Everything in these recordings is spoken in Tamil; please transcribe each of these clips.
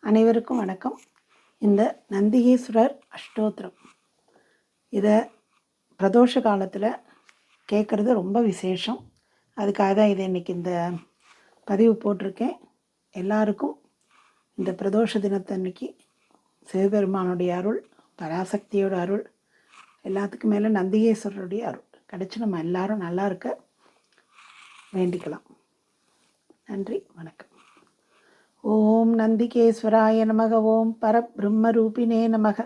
அனைவருக்கும் வணக்கம். இந்த நந்திகேஸ்வரர் அஷ்டோத்திரம். இதை பிரதோஷ காலத்தில் கேட்குறது ரொம்ப விசேஷம். அதுக்காக தான் இதை இன்றைக்கி இந்த பதிவு போட்டிருக்கேன். எல்லாருக்கும் இந்த பிரதோஷ தினத்தன்னைக்கு சிவபெருமானுடைய அருள் பராசக்தியோட அருள் எல்லாத்துக்கும் மேலே நந்திகேஸ்வரருடைய அருள். கிடச்சி நம்ம எல்லாரும் நல்லா இருக்க வேண்டிக்கலாம். நன்றி வணக்கம். ஓம் நந்திகேஸ்வராய நமக ஓம் பரபிரம்மரூபிணே நமக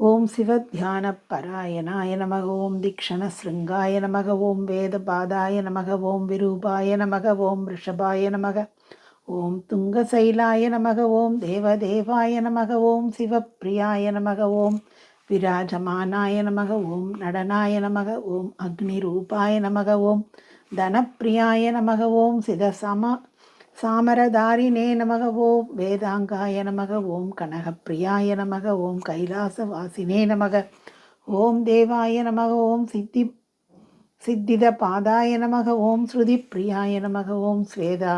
ஓம் சிவத்தியான பராயணாய நமக ஓம் தீக்ஷண சிருங்காய நமக ஓம் வேதபாதாய நமக ஓம் விரூபாய நமக ஓம் ரிஷபாய நமக ஓம் துங்கசைலாய நமக ஓம் தேவதேவாய நமக ஓம் சிவப்பிரியாய நமக ஓம் விராஜமானாய நமக ஓம் நடனாய நமக ஓம் அக்னிரூபாய நமக ஓம் தனப்பிரியாய நமக ஓம் சிதசமா சாமரதாரிணே நமக ஓம் வேதாங்காய நமக ஓம் கனகப்பிரியாய நமக ஓம் கைலாசவாசினே நமக ஓம் தேவாய நமக ஓம் சித்தி சித்தித பாதாய நமக ஓம் ஸ்ருதி பிரியாய நமக ஓம் ஸ்வேதா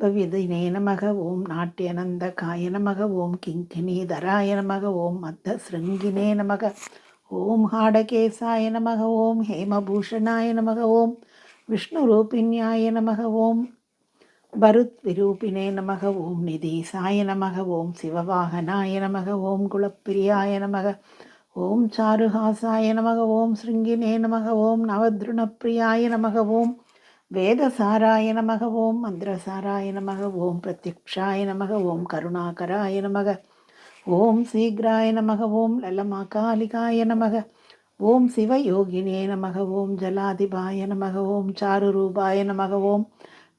பவிதினே நமக ஓம் நாட்டியனந்த காய நமக ஓம் கிங்கினீதராய நமக ஓம் மத்த சிருங்கினே நமக ஓம் ஹாடகேசாய நமக ஓம் ஹேமபூஷணாய நமக ஓம் விஷ்ணுரூபிண்யாய நமக ஓம் பருத் விரூபினே நமக ஓம் நிதி சாய நமக ஓம் சிவவாகனாய நமக ஓம் குலப்பிரியாய நமக ஓம் சாருஹாசாய நமக ஓம் ஸ்ருங்கினே நமக ஓம் நவத்ருணப்பிரியாய நமக ஓம் வேதசாராய நமக ஓம் மந்திரசாராய நமக ஓம் பிரத்யக்ஷாய நமக ஓம் கருணாகராய நமக ஓம் சீக்ராய நமக ஓம் லலமாகாலிகாய நமக ஓம் சிவயோகினே நமக ஓம் ஜலாதிபாய நமக ஓம் சாருரூபாய நமக ஓம்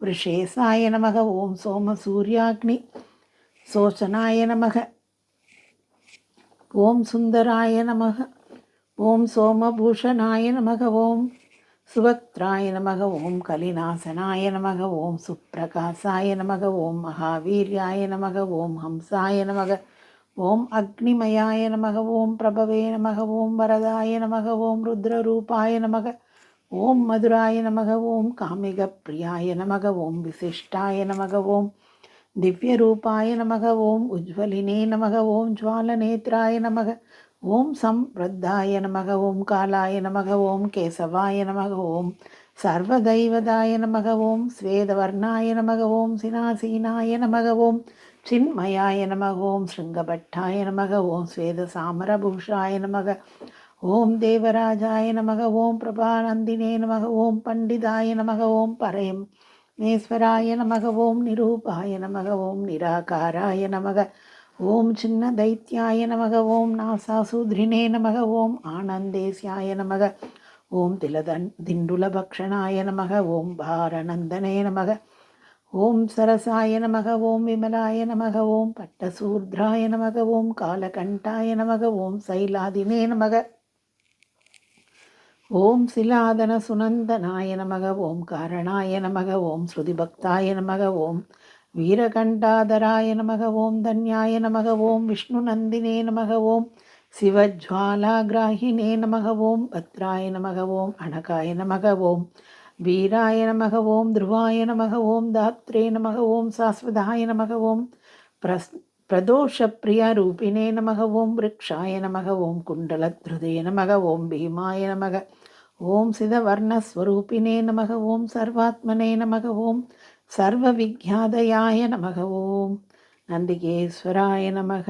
वृषेसाय नमः ॐ सोमसूर्याग्नि शोचनाय नमः ॐ सुन्दराय नमः ॐ सोमभूषणाय नमः ॐ सुवक्त्राय नमः ॐ कलिनाशनाय नमः ॐ सुप्रकाशाय नमः ॐ महावीर्याय नमः ॐ हंसाय नमः ॐ अग्निमयाय नमः ॐ प्रभवे नमः ॐ वरदाय नमः ॐ रुद्ररूपाय नमः ஓம் மதுராய நமக ஓம் காமிக பிரியாய நமக ஓம் விசிஷ்டாய நமக ஓம் திவ்ய ரூபாய நமக ஓம் உஜ்வலினே நமக ஓம் ஜுவால நேத்ராய நமக ஓம் சம்பிரத்தாய நமக ஓம் காலாய நமக ஓம் கேசவாய நமக ஓம் சர்வதைவதாய நமக ஓம் ஸ்வேதவர்ணாய நமக ஓம் சினாசீனாய நமக ஓம் சின்மயாய நமக ஓம் ஸ்ருங்கபட்டாய நமக ஓம் ஸ்வேதசாமரபூஷாய நமக ஓம் தேவராஜாய நமக ஓம் பிரபானந்தினே நமக ஓம் பண்டிதாய நமக ஓம் பரயம் நேஸ்வராய நமக ஓம் நிரூபாய நமக ஓம் நிராகாராய நமக ஓம் சின்ன தைத்தியாய நமக ஓம் நாசாசூத்ரினே நமக ஓம் ஆனந்தேசியாய நமக ஓம் திலதன் திண்டுலபக்ஷணாய நமக ஓம் பாரநந்தனே நமக ஓம் சரசாய நமக ஓம் விமலாய நமக ஓம் பட்டசூர்திராய நமக ஓம் காலகண்டாய நமக ஓம் சைலாதினே நமக ஓம் சிலாதன சுனந்தனாய நமக ஓம் காரணாய நமக ஓம் ஸ்ருதிபக்தாய நமக ஓம் வீரகண்டாதராய நமக ஓம் தன்யாய நமக ஓம் விஷ்ணு நந்தினே நமக ஓம் சிவஜ்வாலாகிராகினே நமக ஓம் பத்ராய நமக ஓம் அணகாய நமக ஓம் வீராய நமக ஓம் துருவாய நமக ஓம் தாத்ரே நமக ஓம் சாஸ்வதாய நமக ஓம் பிரஸ் பிரதோஷப்பிரியாரூபிணே நமக ஓம் விரக்ஷாய நமக ஓம் குண்டலத்ருதே நமக ஓம் பீமாய நமக ஓம் சிதவர்ணஸ்வரூபிணே நமக ஓம் சர்வாத்மனே நமக ஓம் சர்வ விக்யாதயாய நமக ஓம் நந்திகேஸ்வராய நமக.